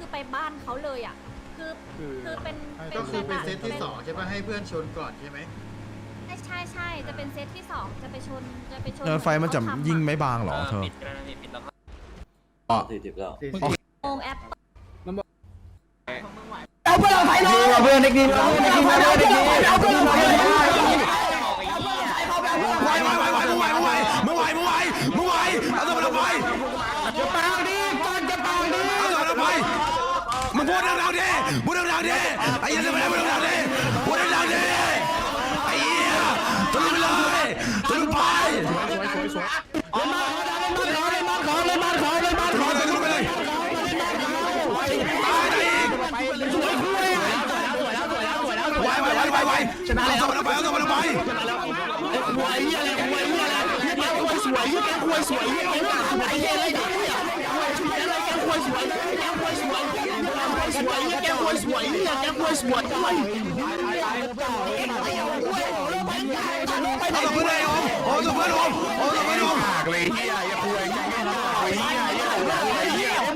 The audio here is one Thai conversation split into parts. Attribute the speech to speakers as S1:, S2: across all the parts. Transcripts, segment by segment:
S1: คือไปบ้านเขาเลยอะคือคือเป็น
S2: ก็คือเป็นเซตที่
S1: ป็น
S2: สองใช่ป่ะให้เพื่อนชนก่อนใช่ไหม
S1: ใช่ใช่ใช่จะเป็นเซตที่สองจะไปชนจะไปชน
S3: เนินไฟมันจะยิ่งไม่บางเหรอเธอ
S4: ปิดก็ได้พี่ปิดแล้วก็
S5: สี่สิบแล้ว
S1: โมงแอป
S6: เอาเพื่อนเราไฟหน่อยเอาเพื่อนเด็กดีเอาเพื่อนเด็กดีเอาเพื่อนเด็กดี ดดั
S3: งๆดิพูดดังๆดิไอ้เหี้ยจะไม่ได้พูดดังๆดิพูดดังๆดิไอ้เหี้ยทะลุไปเลยทะลุไป
S6: เล่นบ้านเขาเล่นบ้านเขาเล่นบ้านเขาเล่นบ้านเขา
S3: ทะลุไปเลยตายตายอีก
S6: สวยอะ
S3: ไหวไหวไหวไหวไหวชนะแล้วเอาตัวมันไปเอาตัวมันไป
S6: คุยเหี้ยอะไรคุยเหี้ยอะไร เหี้ยแกคุยสวยเหี้ยแกคุยสวยเหี้ยแกสวยเหี้ยอะไรเนี่ยอะไรแกคุยสวยแกคุยสวยแกคุยสวยแกคุยสวยเหี้ยแกคุยสวย
S3: เอาตัวเพื่อนเลยโอ้ตัวเพื่อนโอ้โอ้ตัวเพื่อนโอ้
S6: ปากเลยเหี้ยอย่าคุยเหี้ยเหี้ยเหี้ยเหี้ยโ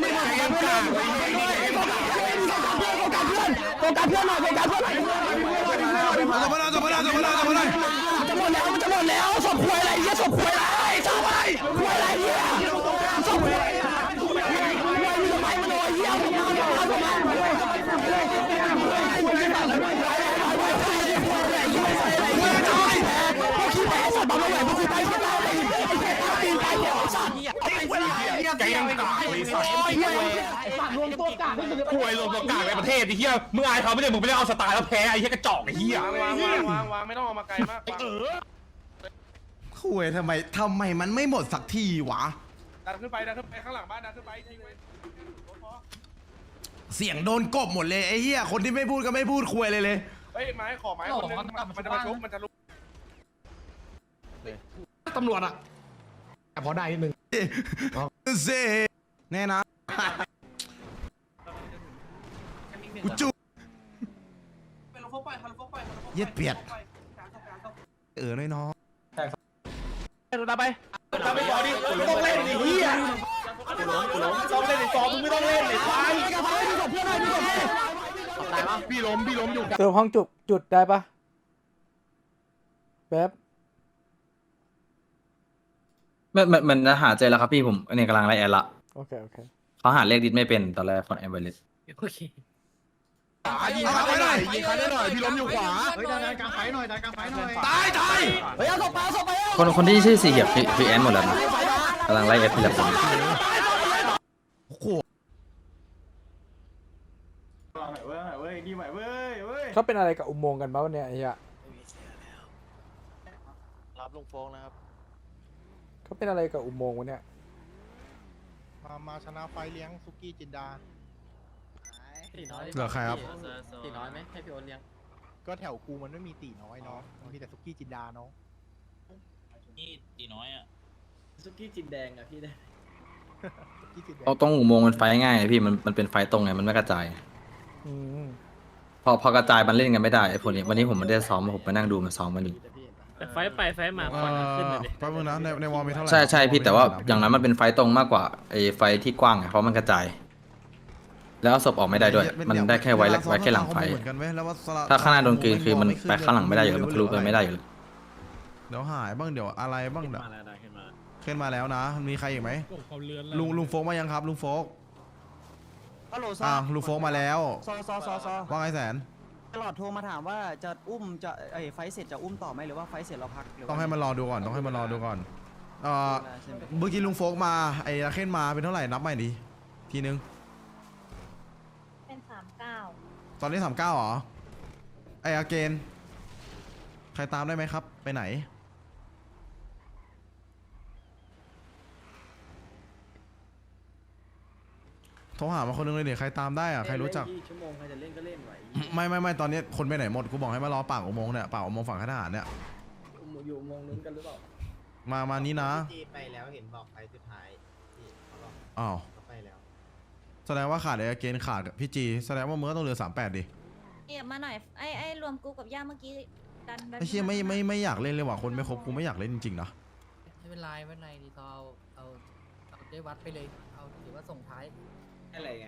S6: ฟกัสเพื่อนโฟกัสเพื่อนหน่อยโฟกัสเพื่อนหน่อย
S3: เอาตัวเพื่อนเอาตัวเพื่อนเอาตัวเพื่อนตัวเพื่อน
S6: จะหมดแล้วจะหมดแล้วศพควยอะไรเหี้ยศพควยอะไรศพอะไรควยอะไรเหี้ยศพควยควยมีทำไมมันโดนเหี้ยผมเอาเอาผมเอา
S7: แกยังกากเลยสัตว์รวมตัวกากคุยรวมตัวกากในประเทศไอ้เหี้ยมึงอายเขาไม่ได้มึงไม่ได้เอาสไตล์แล้วแพ้ไอ้เหี้ยกระจอกไอ้เหี้ย
S8: วางวางวางวางไม่ต้องเอามาไกลมาก
S7: เออ
S3: คุยทำไมทำไมมันไม่หมดสักทีวะ
S8: ดันขึ้นไปดันขึ้นไปข้างหลังบ้านดันขึ้นไปทิ้งไว้
S3: เสียงโดนกบหมดเลยไอ้เหี้ยคนที่ไม่พูดก็ไม่พูดคุยเลยเลย
S8: เฮ้ยไม้ขอไม้คนนึงมันจะมาชุบมันจะลุก
S7: ตำรวจอะแต่พอได้นิดนึง
S3: เซแน่นะกูจุเย็ดเปียดเออน้อยน้อง
S7: ตามไปตามไปต่อดิต้องเล่นไอ้เหี้ยต้องเล่นไอ้ซอมมึงไม่ต้องเล่นไอ้ควายพี่ล้มพี่ล้มอยู่
S9: สรุปห้องจุดจุดได้ปะแป๊บ
S4: มันมันมันหาเจอแล้วครับพี่ผมเนี่ยกำลังไล่แอดละ
S9: โอเค โอเค
S4: เขาหาเลขดิสไม่เป็นตอนแรกคนแอดไวเลส
S7: ยิงเขาได้หน่อยยิงเขาได้หน่อยพี่ล้มอยู่ขวา
S2: เฮ้ยดันดันกลางไฟหน่อยดันกลางไฟหน่อย
S3: ตายตาย
S6: เฮ้ยเอาศพไปเอาศพไปเอา
S4: คนคนที่ชื่อสี่เหยียบคือคือแอนหมดแล้วนะกำลังไล่แอดทีละคน
S3: โอ้โห
S9: เขาเป็นอะไรกับอุโมงค์กันบ้างเนี่ยไอ้เหี้ย
S5: รับลุงโฟงนะครับ
S9: เขาเป็นอะไรกับอุโมงค์วะเนี่ย
S7: มามาชนะไฟเลี้ยงซุกี้จินดา
S3: เหลือใครครับ
S5: ตีน้อยไหมให้พี่โอนเลี้ยง
S7: ก็แถวกูมันไม่มีตีน้อยเนาะมันมีแต่ซุกี้จินดาเนาะ
S5: นี่ตีน้อยอะซุกี้จินแดงอะพี่ได้
S7: ซุกี้จินแดง
S4: เอาตรงอุโมงค์มันไฟง่ายพี่มันมันเป็นไฟตรงไงมันไม่กระจาย
S9: อืม
S4: พอพอกระจายมันเล่นกันไม่ได้ไอ้พวกนี้วันนี้ผมไม่ได้ซ้อมผมไปนั่งดูมันซ้อมมันอยู่
S5: แต่ไฟไปไฟมา
S3: เอ่อแป๊บนึงนะในในวอลมีเท่าไหร่
S4: ใช่ใช่พี่แต่ว่าอย่างนั้นมันเป็นไฟตรงมากกว่าไอ้ไฟที่กว้างไงเพราะมันกระจาย แล้วเอาศพออกไม่ได้ด้วย มันได้แค่ไว้ไว้แค่หลังไฟ
S3: เหมือนกันเว้ยแล้วว่าสลับ
S4: ถ้าข้างหน้าโดนกลืนคือมันไปข้างหลังไม่ได้อยู่แล้วมันทะลุไปไม่ได้อยู่แล้ว
S3: เดี๋ยวหายบ้างเดี๋ยวอะไรบ้างเดี๋ยว
S5: มาแล้วได้ขึ้นมา
S3: ขึ้นมาแล้วนะ มีใครอีกไหมลุงลุงโฟกมายังครับ ลุงโฟก
S10: ฮัลโหลซ
S3: อ่า
S10: อ
S3: ลุงโฟกมาแล้ว
S10: ซอซอซอซอ
S3: ว่าไงแสน
S10: ตลอดโทรมาถามว่าจะอุ้มจะไอ้ยไฟท์เสร็จจะอุ้มต่อไหมหรือว่าไฟท์เสร็จเราพักหรือว่า
S3: ต้องให้มันรอดูก่อนต้องให้มันรอดูก่อนเอ่อ
S10: เวลาใช่ไหม
S3: เมื่อกี้ลุงโฟกมาไอ้ลาเคนมาเป็นเท่าไหร่นับใหม่ดิทีนึง
S1: เป็นสามเก้า
S3: ตอนนี้สามเก้าเหรอไออาเกนใครตามได้ไหมครับ ไปไหน โทรหามาคนนึงเลยเดี๋ยวใครตามได้อะใครรู้จัก
S5: ชั่วโมงใครจะเล่นก็เล่นไหว
S3: ไม่ไม่ไม่ตอนนี้คนไปไหนหมดกูบอกให้มารอปากอุโมงค์เนี่ยปากอุโมงค์ฝั่งข้าทหารเนี่ย
S5: อยู่มองนู้นกันหรือเปล่า
S3: มามานี้นะ
S5: จีไปแล้วเห็นบอกไปสุดท้ายที่เขาบอก
S3: อ้าว
S5: เขาไปแล้ว
S3: แสดงว่าขาดไออาเกนขาดพี่จีแสดงว่ามึงก็ต้องเหลือสามแปดดิ
S1: เอียบมาหน่อยไอ้ไอ้รวมกูกับย่าเมื่อกี้ดันดัน
S3: ไอ้เชี่ยไม่ไม่ไม่อยากเล่นเลยว่ะคนไม่ครบกูไม่อยากเล่นจริงๆนะ
S10: ไม่เป็นไรไม่เป็นไรดีเอาเอาเอาได้วัดไปเลยเอาถือว่าส่งท้าย
S5: อะไรไง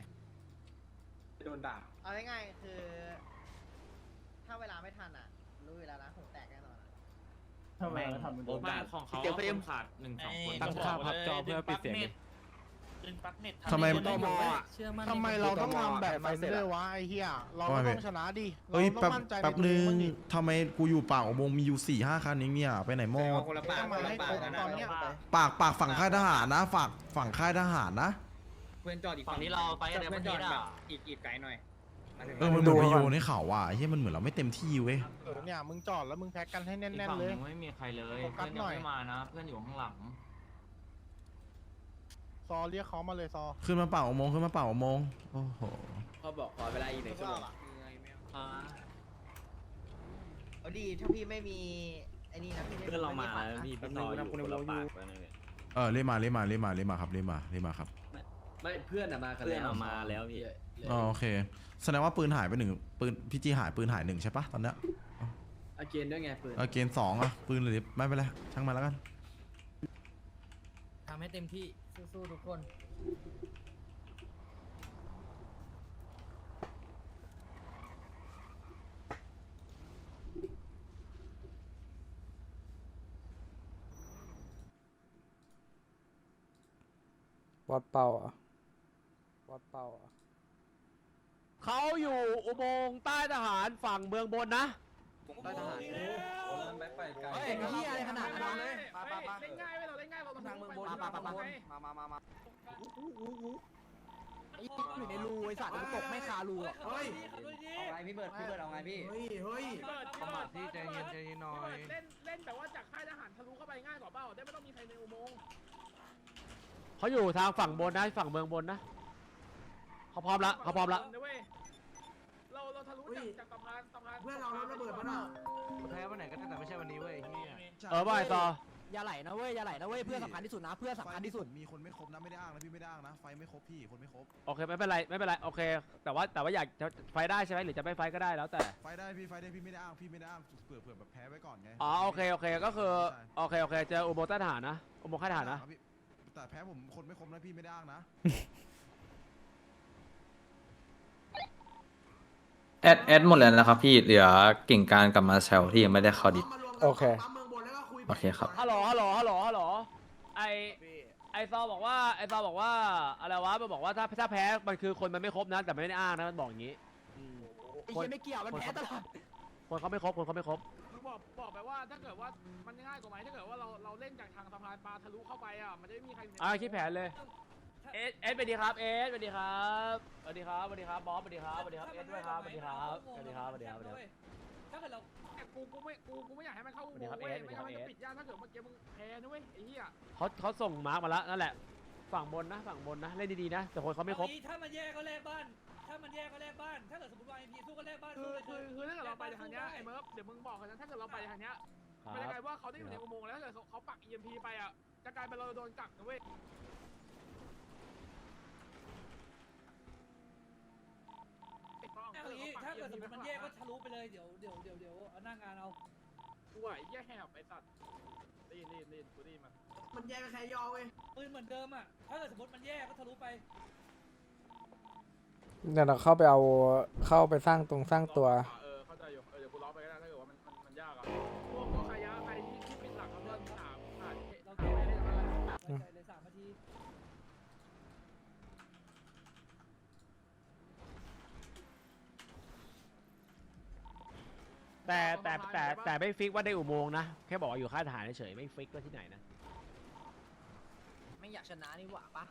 S5: นด่า
S11: เอาง่ายๆคือ ถ้าเวลาไม่ทันอะ รู้อยู่แล้วนะผมแตกแน่นอนอะ
S5: ทำไมทำโอกาสของเขาคนขาดหนึ่งสองคน
S9: ตั้งค่าพับจอเพื่อปิดเสียงดิ
S5: ดึงปลั๊กเน็ต
S3: ทำไม
S5: ตมอะ
S12: ทำไมเราต้องทำแบบนั้นด้วยวะไอ้เหี้ยเราก็ต้องชนะดิ
S3: เฮ้ย
S12: เรา
S3: แป๊บ
S12: ต้องมั่นใจ
S3: แป๊บ
S12: ใน
S3: นึ
S12: ตัว
S3: ง
S12: เอง
S3: ทำไมกูอยู่ปากอุโมงค์มีอยู่สี่ห้าคันเองเนี่ย ไปไหนหมด
S8: คนละปาก
S12: ต้องมาให้ครบตอนเนี้ย
S3: ปากปากฝั่งค่ายทหารนะ ฝากฝั่งค่ายทหารนะ
S5: เพื่อนจอดอีกฝั่งนี้เราไปกันเพื่อนจอดแบบอีกอีกไกลหน่อย
S3: เออมันเหมือนพายุในเขาว่ะไอ้เหี้ยมันเหมือนเราไม่เต็มที่เว้ย
S12: เออเนี่ยมึงจอดแล้วมึงแพ็กกันให้แน่น ๆ เลย
S5: ไม่มีใครเลย
S12: โฟกัสหน่อย
S5: นะ เพื่อนอยู่ข้างหลัง
S12: ซอเรียกเขามาเลยซอ
S3: ขึ้นมาเป่าอุโมงค์ขึ้นมาเป่าอุโมงค์โอ้โห
S5: เขาบอกขอเวลาอีกหนึ่งชั่วโมง
S11: เอาดีถ้าพี่ไม่มีไอ้นี่นะพี่ไม่
S5: เพื่อนเรามา
S11: ไฝั
S5: แล้ว
S11: นนะ
S5: พี่พี่ต่ออยู่คนละปากไปนั่นเลย
S3: เออเรียกมาเรียกมาเรียกมาเรียกมาครับเรียกมาเรียกมาครับ
S5: ไม่เพื่อนอะมากันแล้วมาแล้วพี่
S3: อ๋อโอเค แสดงว่าปืนหายไปหนึ่งปืนพี่จีหายปืนหายหนึ่งใช่ปะตอนเนี้ย
S5: อาเกนด้วยไงปืน
S3: เออเกณฑ์สองอะปืนเลยไม่เป็นไรช่างมันแล้วกัน
S5: ทำให้เต็มที่สู้ๆทุกคน
S9: บอดเป่าอะ บอดเป่าอะ
S12: เขาอยู่อุโมงค์ใต้ทหารฝั่งเมืองบนนะ
S5: ใต้ทหาร
S11: เฮ้ยเหี้ยอะไรขนาดนั้นเลย
S8: เล่นง่ายไหมเราเล่นง่ายเราทางเมืองบน
S11: มามามามามามามาไอ้อยู่ในรูไอ้สัตว์มันตกไม่คารูอะ
S5: เฮ้ยเอาไงพี่เบิร์ดพี่เบิร์ดเอาไงพี่
S8: เฮ้ยเฮ้ย
S5: ประมาทที่ใจเย็นใจเย็นหน่อย
S8: เล่นเล่นแบบว่าจากค่ายทหารทะลุเข้าไปง่ายกว่าเปล่าได้ไม่ต้องมีใครในอุโมงค์
S12: เขาอยู่ทางฝั่งบนนะฝั่งเมืองบนนะ เขาพร้อมละเขาพร้อมละ
S8: เราเราทะลุจากจากสะพานสะพาน
S5: เพื่อนเราระเบิดมันอะแพ้วันไหนก็ได้แต่ไม่ใช่วันนี้เว้ยเฮีย
S12: เออว่าไอ้ซอ
S11: อย่าไหลนะเว้ยอย่าไหลนะเว้ยเพื่อนสำคัญที่สุดนะเพื่อนสำคัญที่สุด
S3: มีคนไม่ครบนะไม่ได้อ้างนะพี่ไม่ได้อ้างนะไฟไม่ครบพี่คนไม่ครบ
S12: โอเคไม่เป็นไรไม่เป็นไรโอเค แต่ว่าแต่ว่าอยากจะไฟได้ใช่ไหมหรือจะไม่ไฟก็ได้แล้วแต่
S3: ไฟได้พี่ไฟได้พี่ไม่ได้อ้างพี่ไม่ได้อ้างเผื่อเผื่อแบบแพ้ไว้ก่อนไง
S12: อ๋อโอเคโอเคก็คือโอเคโอเคเจออุโมงค์ใต้ทหารนะอุโมงค์ค่ายทหารนะ
S3: พี่แต่แพ้ผมคนไม่ครบนะพี่ไม่ได้อ้างนะ
S4: แอดแอดหมดแล้วนะครับพี่เหลือกิ่งการกับมาเชลที่ยังไม่ได้เข้าดิส
S9: โอเค
S4: โอเคครับ
S12: ฮัลโหล ฮัลโหล ฮัลโหล ฮัลโหล ไอไอซอบอกว่า ไอซอบอกว่า อะไรวะ มันบอกว่าถ้าถ้าแพ้ มันคือคนมันไม่ครบนะ แต่ไม่ได้อ้างนะ มันบอกอย่างนี้
S11: ไอ้เหี้ยไม่เกี่ยวมันแพ้ตลอด
S12: คนเขาไม่ครบ คนเขาไม่ครบ
S8: มึงบอกบอกไปว่าถ้าเกิดว่ามันง่ายกว่าไหมถ้าเกิดว่าเราเราเล่นจากทางสะพานปลาทะลุเข้าไปอะมันจะไม่มีใคร
S12: อ่าคิดแผนเลย เอสเอสสวัสดีครับเอสสวัสดีครับสวัสดีครับสวัสดีครับบอสสวัสดีครับสวัสดีครับเอสด้วยครับสวัสดีครับสวัสดีครับสวัสดีครับสวัสดีครับ
S8: ถ้าเกิดเรากูกูไม่กูกูไม่อยากให้มันเข้าอุโมงค์
S12: สวั
S8: เว้
S12: ส
S8: ย
S12: ดีครับ
S8: ไม่งั้นมัน
S12: เอ
S8: จะ
S12: ส
S8: ปิดยากถ้าเกิดเมื่อกี้มึงแพ้นะเว้ยไอ้เหี้ย
S12: เขาเขาส่งมาร์กมาแล้วนั่นแหละ ฝั่งบนนะฝั่งบนนะเล่นดีๆนะ แต่คนเขาไม่ครบ
S5: ถ้ามันแยกก็แลกบ้าน ถ้ามันแยกก็แลกบ้าน ถ้าเกิดสมมติว่าไอพีสู้ก็แลกบ้าน
S8: คือคือคือถ้าเกิดเราไปทางเนี้ยไอ้เมิร์ฟเดี๋ยวมึงบอกกันนะถ้าเกิดเราไปทางเนี้ย
S12: ครั
S8: มันจะกลาย
S12: บ
S8: ว่าเขาได้อยู่ในอุโมงค์แล้วถ้าเกิดเขาเขาปัก EMP ไปอะจะกลายเป็นเราโดนกักนะเว้ย
S5: เอางี้ถ้าเกิดสมมติมันแยกก็ทะลุไปเลยเดี๋ยวเดี๋ยวเดี๋ยวเดี๋ยวเอาหน้างานเอา
S8: กูไหวแย่แหบไอ้สัตว์นี่นี่นี่กูนี่มัน
S5: มันแยกก็แค่ยอเว้ยปืนเหมือนเดิมอะถ้าเกิดสมมติมันแยกก็ทะลุไป
S9: เดี๋ยวเราเข้าไปเอาเข้าไปสร้างตรงสร้างตัว
S8: เออเข้าใจอยู่เออเดี๋ยวกูล็อกไปก็ได้ถ้าเกิดว่ามันมันมันยากอะพวกพวกใครยะใครที่ที่เป็นหลักเขาเพื่อนถามถาม
S5: เรา
S8: ถาม
S5: เก็บ
S8: ไป
S5: ไว้
S8: ได้
S5: เลย
S8: ไหม
S5: ไว้ใจเลยสามนาที
S12: แต่แต่แต่แต่ไม่ฟิกว่าได้อุโมงค์นะ แค่บอกว่าอยู่ค่ายทหารเฉยๆไม่ฟิกว่าที่ไหนนะ
S11: ไม่อยากชนะนี่หว่าปะ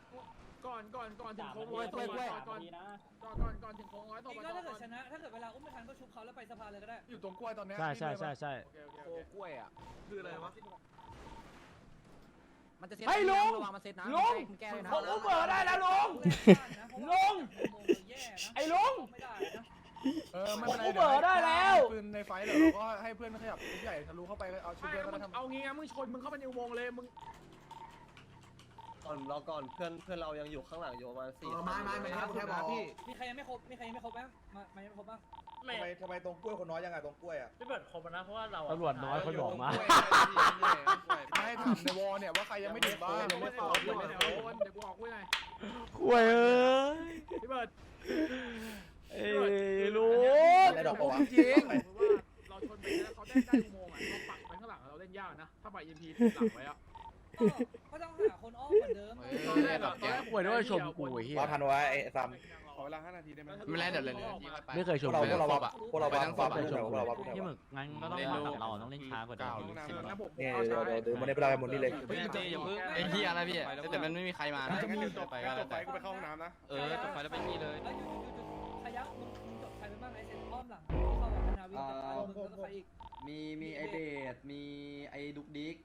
S8: ก่อนก่อนก่อนถึงโค้ง
S11: กล้
S8: ร้อ
S11: วยย
S8: ตัว
S11: กล้วย
S8: ก่อนก่อนก่อนก่อนก่อนถึงโค้งร้อยตัว
S5: นี่ก็ถ้าเกิดชนะ ถ้าเกิดเวลาอุ้มไม่ทันก็ชุบเขาแล้วไปสะพานเลยก็ได้
S8: อยู่ตรงกล้วยตอนนี้
S12: ใช่ใช่ใช่ใช่
S8: โอเคโอเคโอเค
S11: กล้วยอะ
S8: คืออะไรวะ
S11: มันจะเซ็ต
S12: เฮ้ยลุง
S11: ระวังมันเซ็ตนะ
S12: ลุง
S11: มึงแก้เลยนะ
S12: เขาอุ้มเบอร์ได้แล้วลุง
S5: ลุง
S12: ไอ้ลุง
S5: ไม่ได้นะ
S8: เออไม่เป็นไร
S12: ผมเบอร์ได้แล้ว
S8: ปืนในไฟเดี๋ยวเราก็ให้เพื่อนขยับใหญ่ทะลุเข้าไปเอาชุดเดียวก็ทำเอางี้งั้นมึงชนมึงเข้าไปในอุโมงค์เลยมึง
S5: ก่อนเราก่อนเพื่อนเพื่อนเรายังอยู่ข้างหลังอยู่ประมาณสี่
S8: ไม่ไม่ไม่ครับแค่บอกพี่
S5: มีใครยังไม่ครบมีใครยังไม่ครบไหมมามายังไม่ครบบ้าง
S8: ทำไมทำไมตรงกล้วยคนน้อยยังไงตรงกล้วยอะ
S5: พี่เบิร์ดครบนะเพราะว่าเรา
S12: ตำรวจน้อยคนบอกมา
S8: ไม่ถามในวอเนี่ยว่าใครยังไม่ถึงบ้านยังไม่ตอบเลยเดี๋ยวเดี๋ยวกูขอคุยหน่อย
S12: คุยเอ้ย
S8: พี่เบิร์ด
S12: เอ้
S8: ผมจริงเราชนไปแล้วเขาได้ได้อุโมงค์อะเราปักไปข้างหลังเราเล่นยากนะ ถ้าไป EMP หลังไว้อะ
S5: ก็ก็ต้องหาคนอ้อมเหมือนเดิม
S8: ตอนแรกอะตอนแรก
S6: ป่วยด้วยชมกูไอ้เหี้ย
S7: เราทันไว้ไอ้ซัม
S8: ขอเวลา5นาทีได้ไหม
S6: ไม่แล้วเดี๋ยวเลย
S7: ไม่เคยชม
S6: พวกเราพวกเรา
S7: พวกเราบ้างพวกเราบ้าง
S6: พี่หมึกงั้นก็ต้องเราต้องเล่นช้ากว่าเดิม
S7: เนี่ยเดี๋ยวเดี๋ยวเดี๋ยวมันได้เวลาหมดนี่เลย
S6: อย่าเพิ่งไอ้เหี้ยอะไรพี่แต่มันไม่มีใครมานะ
S8: จะมีจบ
S6: ไป
S8: ไป
S6: ก็
S8: จ
S6: แล้ว
S8: บไป
S6: แต่
S8: กูไปเข้าห้องน้ำนะ
S6: เออจบไปแล้วไปนี่เลย
S5: เอ้ยหยุดหยุดหยุดหยุดขยับมึงมึงจดใครไปบ้างไอ้เซนอ้อ มหลังที่เข้ากับนาวินกับตามึงแล้วก็ใครอีก
S10: มีมีไอเบดมีไอดุกดิก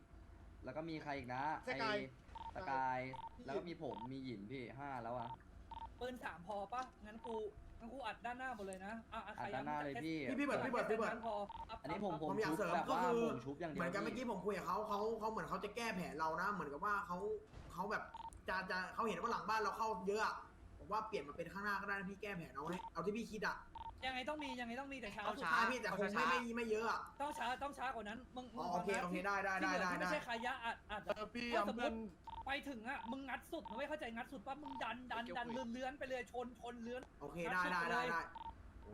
S10: แล้วก็มีใครอีกนะไอสกาย แล้วก็มีผมมีหยินพี่ห้าแล้วอะ
S5: ปืนสามพอปะงั้นกูงั้นกูอัดด้านหน้าหมดเลยนะอะะใคร
S10: อัดด้านหน้าเลยพี่
S5: พี่พี่เบิร์ดพี่เบิร์ดพี่เบิร์ด พอ
S10: อันนี้ผม
S5: อัพ
S10: ผม
S5: อัพ
S10: ชุบแบบว่าผมชุบอย่างเดียว
S13: เหมือนกันเมื่อกี้ผมคุยกับเขาเขาเขาเหมือนเขาจะแก้แผนเรานะ เหมือนกับว่าเขาเขาแบบจะจะเขาเห็นว่าหลังบ้านเราเข้าเยอะอะผมว่าเปลี่ยนมาเป็นข้างหน้าก็ได้นะพี่แก้แผนเอาให้เอาที่พี่คิดอะ
S5: ยังไงต้องมียังไงต้องมีแต่ช้า
S13: เอาสุดท้ายพี่แต่คงไม่ไม่ไม่เยอะอะ
S5: ต้องช้าต้องช้ากว่านั้นมึงมึ
S13: อ๋องโอเค
S5: ฟังนะ
S13: โอเคได้ได้ได้ได้
S5: ที่เหลือที่
S13: ได้
S5: ไม่ใช่ขายะอัดอัดอะ
S8: พี่
S5: ถ้า
S8: เอา
S5: สมม
S8: เพื่อน
S5: ติไปถึงอะมึงงัดสุดมึงไม่เข้าใจงัดสุดปั๊บมึงดันดันดันเลื้อนเลื้อนไปเลยชนชนเลื้อน
S13: โอเคได้ได้ได้ได้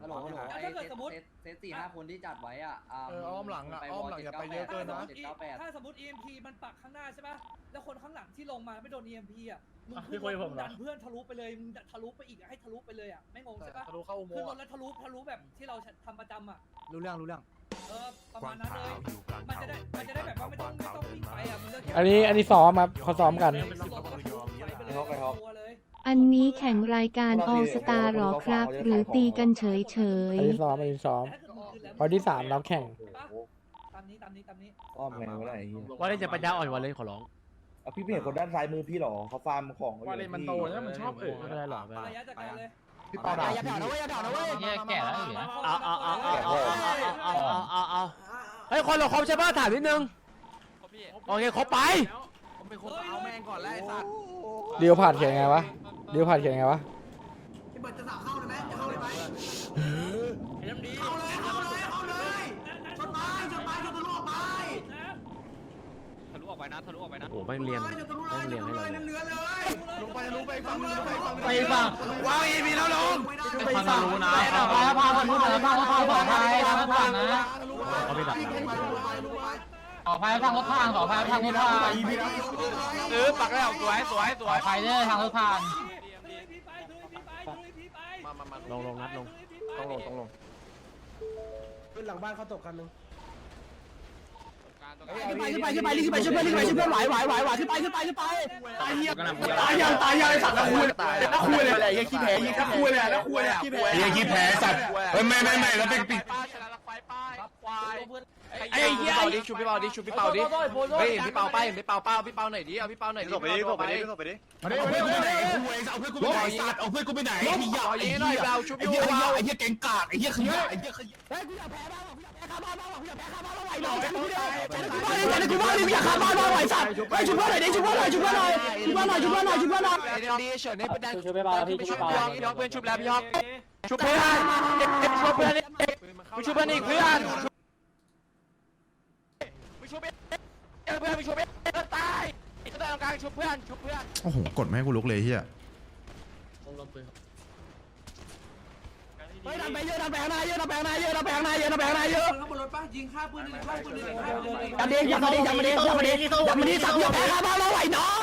S10: ฮัลโหลฮัลโหล
S5: แล้ว
S10: ไอ
S5: ถ้าเกิด
S13: เซต
S5: สมมติ
S13: เซตเซตสี่ห้าคนที่จัดไว้อะ
S8: เอออ้อมหลังอะอ้อมหลังอย่าไปเยอะเกินนะ
S5: ถ้าสมมติถ้าสมมติ EMP มันปักข้างหน้าใช่ป่ะแล้วคนข้างหลังที่ลงมาไม่โดน EMP อะมึง
S8: อะ
S5: ขึ้น
S8: พี่คุย
S5: รถ
S8: ผม
S5: มึง
S8: เหรอ
S5: ดันเพื่อนทะลุไปเลยมึงทะลุไปอีกอะให้ทะลุไปเลยอะไม่งงใช่ป่ะ
S8: ทะลุเข้าอุโม
S5: ขึ้น
S8: ง
S5: ร
S8: ค์
S5: ถแล้วทะลุทะลุแบบที่เราทำประจำอะ
S6: รู้เรื่องรู้เรื่อง
S5: เออประมาณนั้นเลยมันจะได้มันจะได้แบบว่าไม่ต้องไม่ต้องวิ่งไปอะมันเลือกแค่
S9: อันนี้อันนี้ซ้อมครับเขาซ้อมกัน
S5: ไปเลยไปเลยตัวเลย
S1: อั นนี้แข่งรายการออสตาหรอครับ หรือตีกันเฉยเฉย
S9: อันนี้ซ้อมอันนี้ซ้อม วันที่สามรับแข่ง
S5: ตามนี้ตามนี้ตามนี้
S7: อ้อมไงวะไหนเหี้ย
S6: ว่าเล่นจะปัญญาอ่อนวันเลยขอร้อง
S7: เอาพี่ไม่เห็นคนด้านซ้ายมือพี่หรอเขาฟาร์มของ
S8: ว่าเล่นมันโตนะมันชอบเอ่ย
S6: ไม่เป็นไรหรอกไม่เป็นไร
S5: ระยะจัดการเลย
S7: พี่เปาด่า
S6: อย่าแผ่วนะเว้ยอย่าแผ่วนะเว้ย
S5: เนี่ยแก่แล้วเหรอ
S6: เอาเอาเอาเอาเอาเอาเอาเอาเอาเฮ้ยคนเราครบใช่ป่ะถามนิดนึงโอเคครบไป
S5: ผมเป็นคนเอาแมงก่อนแล้วไอ้สัตว์
S9: เดียวผ่านเขียนไงวะ เดี๋ยวผ่านเขียนไงวะ
S13: พี่เบิร์ดจะสับเข้าเลยไหมจะเข้าเลยไหม
S5: เข้า
S13: เลยเข้าเลยเข้าเลยชนตายชนตายชนทะลุออกไป
S6: ทะลุออกไปนะทะลุออกไปนะ
S9: โอ้ไม่เรียน
S13: ชนทะลุเลไม่เรียนทะลุให้เลยเนื้อเลย
S8: ลงไปลงไปฝั่งนึงไปฝั่ง
S6: ไปฝั่ง
S3: ว้าวอีพีแล้วลง
S13: ไป
S6: ฝั่งนู้นนะพาพาพานู้นนะพาพาพาพาพาฝั่านะ
S13: เขาไปดักต่อไป
S6: ทางรถผ่านต่อไปทางรถผ่านเออปักแล้วสวยสวยสวยไปเลยทางรถทาง ง
S5: ลงลงนัดลง
S8: ต้องลงต้องลง
S13: ขึ้นหลังบ้านเขาตกกันนึง
S6: ขึ้นไปขึ้นไปขึ้นไปขึ้นไปขึ้นไปขึ้นไปขึ้นไปไหวไหวไหวไหวขึ้นไปขึ้นไปขึ้นไปตายเหี้ยตายยังตายยังไอ้สัตว์นักคุยนักคุยเลยอะไรยังขี้แพ้ยังนักคุยเลยนักคุยเลยขี้แพ้
S3: ไอ้ขี้แพ้สัตว์เฮ้ยไม่ไม่ไม่แล้วเป็นปิด
S6: ไอ้เหี้ยดิชูพี่เปาดิชูพี่เปาดิเฮ้ยพี่เปาไปพี่เปาเป้าพี่เปาหน่อยดิเอาพี่เปาหน่อยดิไปดิไปดิไปดิ
S3: มาดิมาดิมาดิเอาเพื่อนกูไปไหนสัตว์เอาเพื่อนกูไปไหนไอ้เหี้ย
S6: ต่อ
S3: ไอ้
S6: ยิง
S3: เหี้
S6: หน่อย
S3: ย
S6: เราชู
S3: ไอ้
S6: พี่
S3: เหี้ย
S6: เปา
S3: ไอ้เหี้ยเก่งกากไอ้เหี้ยขยะไอ้เหี้ยขยะ
S6: เฮ้ยกูอยากแพ้บ้างกูอยากแพ้ข้าบ้านบ้างกูอยากแพ้ข้าบ้านบ้างไหวหน่อยกูอยากแพ้กูบ้านเลยกูบ้านเลยกูอยากข้าบ้านบ้างไหวสัตว์เฮ้ยชูเพื่อนหน่อยดิชูเพื่อนหน่อยชูเพื่อนหน่อยชูเพื่อนหน่อยชูเพื่อนหน่อยชูเพื่อนหน่อยดีเฉินนี่เป็นแดงชูพี่เปาพี่ชูพี่เปาพี่ยกเพื่อนชูแล้วพี่ยกชูเพื่อนชูเพื่อนชูเพื่อนอีกเพื่อน ชูเพื่อนเพื่อนชูเพื่อนตายก็ได้ตรงกลางชูเพื่อนชูเพื่อน
S3: โอ้โหกดไม่ให้กูลุกเลยเฮีย
S6: เฮ้ยดันไปเยอะดันไปข้างหน้าเยอะดันไปข้างหน้าเยอะดันไปข้างหน้าเยอะดันไปข้างหน้าเยอะ
S13: ข้างบนรถป้ายิงฆ่าปืนยิงฆ่าปืนยิงฆ่าปืน
S6: ยันดียันดียันดียันดียันดีสับอย่าแพ้ข้าบ้านเราไหวน้อง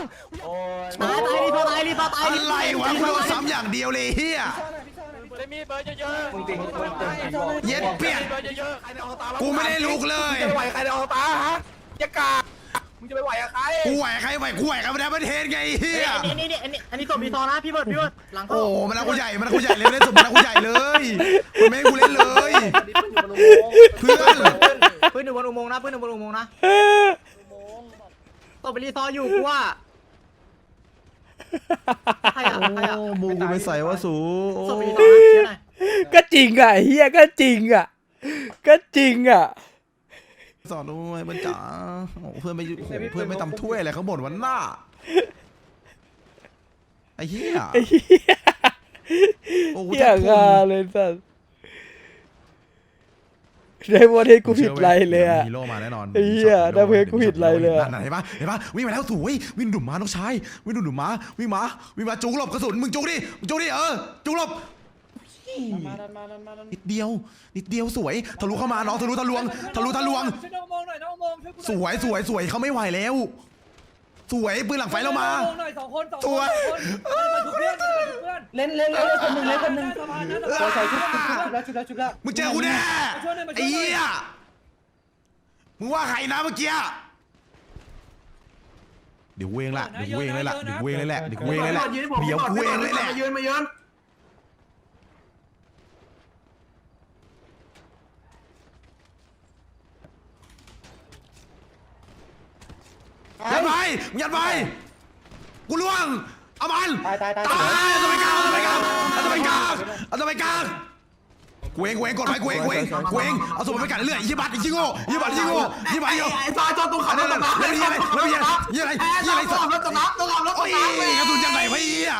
S10: ตายตายรีบตายรีบตาย
S3: อะไรวะกูโดนซ้ำอย่างเดียวเลยเฮีย
S6: เลย มีเบอร์เยอะๆ
S7: มึงจริงมึงจริง
S3: เย็ดเปียด
S6: เบอร์เยอะๆใครในออตา
S3: กูไม่ได้ลุกเลย
S6: จะไปไหวใครในออตาฮะจะกามึงจะไปไหวกับใคร
S3: กูไหวใครไหวกูไหวกับประเทศประเทศไงเฮีย
S10: อันนี้นี่อันนี้อันนี้ตัวมีซอนะพี่เบิร์ดพี่เบิร์ดหลัง
S3: โอ้มันเอากูใหญ่มันเอากูใหญ่เลยเล่นสมมันเอากูใหญ่เลยมันไม่ให้กูเล่นเลยเพื่อน
S10: ปืนอยู่บนอุโมงค์นะปืนอยู่บนอุโมงค์นะตัวไปรีซออยู่กูว่า ใครอะใครอะ
S3: มูกูไปใส่ว่าสู
S10: ตัวไปรีซอนะเชื่อหน่อย
S9: ก็จริงอะเฮียก็จริงอะ ก็จริงอะ
S3: สอนด้วยมันจ๋าโอ้เพื่อนไม่โอ้โหเพื่อนไม่ทำถ้วยอะไรข้างบนวันหน้าไอ้เหี้ย
S9: ไอ้เหี้ย
S3: โอ้โห
S9: เหี้ยกาเลยสัส ได้บอลให้กูผิดไรเลยอะ
S3: ฮีโร่มาแน่นอน
S9: ไอ้เหี้ยได้เพื่อนกูผิดไรเลยอะ
S3: นั่นๆเห็นปะเห็นปะวิ่งมาแล้วสวยวิ่งดุ่มมาน้องชายวิ่งดุ่มมาวิ่งมาวิ่งมาจุกหลบกระสุนมึงจุกดิมึงจุกดิเออจุกหลบเหี้นิดเดียวนิดเดียวสวยทะลุเข้ามาน้องทะลุทะลวงทะลุทะลวง
S5: ช่วยน้องมองหน่อยน้องมองช่วยกูห
S3: ส
S5: น่อ
S3: วยสวยสวยเขาไม่ไหวแล้ว สวยปืนหลังไฟเรามา
S5: น้องมองหน่อยสองคนสองคน
S3: สวย
S5: สองคนมันจะมาชุบเพื่อนมันจะมาชุบเพื่อน
S6: เล่นเล่นเล่นคนหนึ่งเล่นคนหนึ่ง
S5: สะพานนะสะพาน
S6: ใส่ชุดชุดแล้วชุดแล้วชุดแล้ว
S3: มึงเจอกูแน่ไอ้เหี้ยมึงว่าใครนะเมื่อกี้เดี๋ยวกูเวงละเดี๋ยวกูเวงเลยละเดี๋ยวกูเวงเลยแหละเดี๋ยวกูเวงเลยแหละเดี๋ยวกูเวงเลยแหละ
S13: มายืนมายืน
S3: ยัดไปมึงยัดไปกูล่วง เอามัน
S6: ตายตายตาย
S3: ตาย เอาตัวไปกลางเอาตัวไปกลางเอาตัวไปกลางเอาตัวไปกลางกูเองกูเองกดไปกูเองกูเองกูเองเอาสมไปกัดเรื่อยยี่บัตรยี่โง่ยี่บัตรยี่โง่ยี่บัตรยี่โง่
S13: ไอ้ซอยตัวตรงขับรถตกน้ำ
S3: แล้วยี่อะไรแล้วยี่อะไรยี่อะไรยี่อะไร
S13: ต้องขับรถตกน้ำต้องขับรถต
S3: โอ้
S13: ก
S3: ย
S13: น้ำเลย
S3: กระสุนจากไหนวะไอ้เหี้ย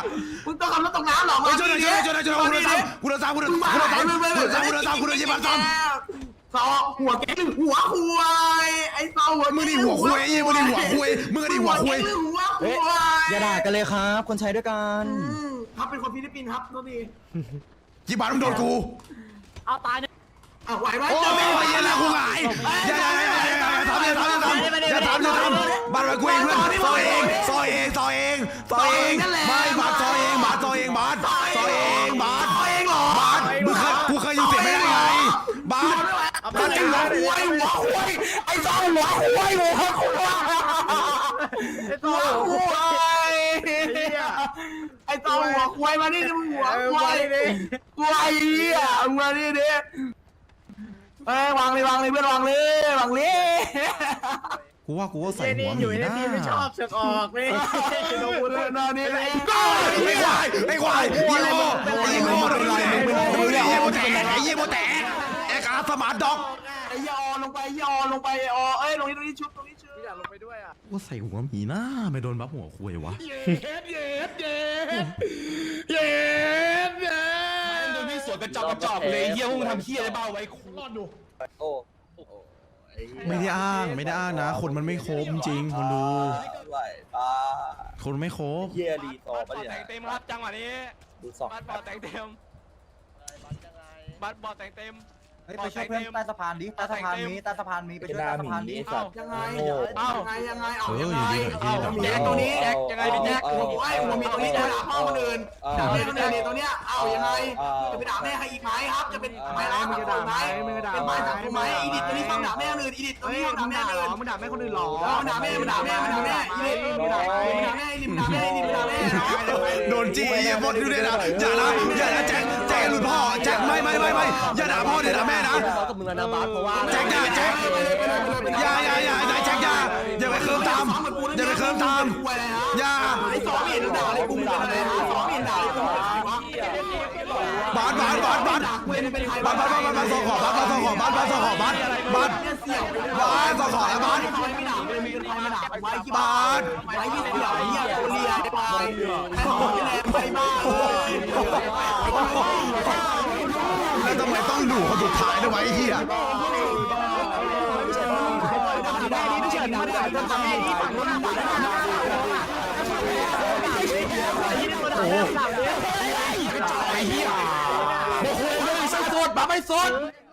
S13: มึงต้องขับรถตกน้ำเหรอ
S3: เฮ้ยช่วยหน่อยช่วยหน่อยช่วยหน่อยช่วยหน่อยกูโดนซ้ำกูโดนซ้ำกูโดนกูโดนซ้ำกูโดนซ้ำกูโดนซ้ำกูโดนยี่บัตรซ้ำ
S13: ซอหัวแกงหัวควายไอ้ซอหัว
S3: มึงนี่หัวคุยไอ้มึงนี่หัวคุยมึงนี่หัวคุย
S13: หัวควาย
S6: อย่าด่ากันเลยครับ คนใช้ด้วยกัน
S13: ครับเป็นคนฟิลิปปินส์ครับตัวนี้
S3: ยี่บัตรมึงโดนกู
S13: เอาตายเนี่ยอะไหวไหม
S3: โอ้ยอย่าละกูหงายอย่าอย่าอย่าอย่าอย่าทำอย่าทำอย่าทำอย่าทำอย่าทำบัตรมากูเองเพื่อนซอยเองซอยเองซอยเองซอยเองไม่บัตรซอยเองบัตรซอยเองบัตร
S13: หัวควยหัวควายไอ้ซอหัวควยหัวควายหัวควยไอ้ซอหัวควยมานี่มึงหัวควยควยเหี้ยมึงมานี่ดิเอ้ยวางเลยวางเลยเพื่อนวางเลยวางเลย
S3: กูว่ากูก็ใส่หัวหมีนะ
S13: ไม่ชอบเสือกออกเลยโดนเลยนะนี่เลย
S3: ไอ้ควายไอ้ควายยี่โง่ยี่โง่โดนอะไรมึงมึงไอ้ยี่โมแตกไอ้ยี่โมแตกไอ้กาสมาร์ทด็อก
S13: ไอ้ ยอลงไปยอลงไปอเอ้ยลงนี้ตรงนี้ชุบตรงนี้ชุบ
S8: อยากลงไปด้วยอะ
S3: ว่าใส่หัวหมีนะไม่โดนบัฟหัวคุยวะ
S7: โดนพี่สวนกระจอกกระจอกเลยเฮียพวกมึงทำเฮียได้บ้าไว้คูรอดดู
S3: ไม่ได้อ้างไม่ได้อ้างนะ คนมันไม่ครบจริงคนดูคนไม่ครบ
S6: เฮียรีต่อ
S7: บัตรบอแต่งเต็มครับจังหวะนี้
S6: ดูสอง
S7: บัตรบอแต่งเต็มบัตรบอแต่งเต็ม
S6: ไปช่วยเพื่อนใต้สะพานดิใต้สะพานมีใต้สะพานมีไปช่วยใต้สะพานดิ
S7: เอ้า
S13: ยังไง
S7: เอ้า
S13: ยังไงยังไงเอา
S3: เออ
S13: ยัง
S3: อ
S13: ไง
S3: ยู่ดีหน่อยดีหน่อย
S13: แจ็คตัวนี้
S7: แจ็คยังไงพี่แจ็ค
S13: โอ้ยผมมีตรงนี้จะด่าพ่อคนอื่นด่าแม่คนอื่นนี่ตัวเนี้ยเอายังไงจะไปด่าแม่ใครอีกไหมครับจะเป็นไม้ร้ายสังคมไหมเป็นไม้สังคมไหมอีดิทตัวนี้ฟังด่าแม่คนอื่นอีดิทตัวนี้ฟังด่าแม่คนอื่นมึงด่าแม่คนอื่นหรอมึงด่าแม่มึงด่าแม่มึงด่าแม่อีดิทมึงด่าแม่มึงด่าแม่อีดิทมึงด่าแม่อีดิทมึงด่าแม่เนาะ
S3: โดนจีเยี่ยมดดูด้วยนะอย่านะอย่านะแจ็คแจ็ค หลุดพ่อแจ็คไม่ไม่ไม่ไม่อย่าด่าพ่อเดี๋ยวด่าแม่นะ
S6: กับมึงนะบาสเพราะว่า
S3: แจ็คอย่าแจ็คอย่าอย่าอย่าอย่าแจ็คอย่าอย่าไปเคิร์มตามอย่าไปเคิร์มตามอย่า บาสบาสบาสบาส
S13: เป็นใคร
S3: บาสบาสบาสบาสส่งของบาสบาสส่งของบาสบาสส่งของบาสบาส
S13: เสี่ยว
S3: บาสส่งของแล้วบาส
S13: ใครไม่ด่าเลยมีใครมาด่าไว้ที่
S3: บาส
S13: ไว้ที่เสี่ยวไอ้เหี้ยโอเลียไปลายไอ้หอยแหลมไปบ้าเลย
S3: แล้วทำไมต้องดูคนสุดท้ายด้วยไอ้เหี้ย
S13: ได้ดิไม่เชื่อมาด่าจนทำให้ที่ฝั่งนู้นด่าได้ไหม
S6: โอ้ไอ้เหี้ย โอ้โหไ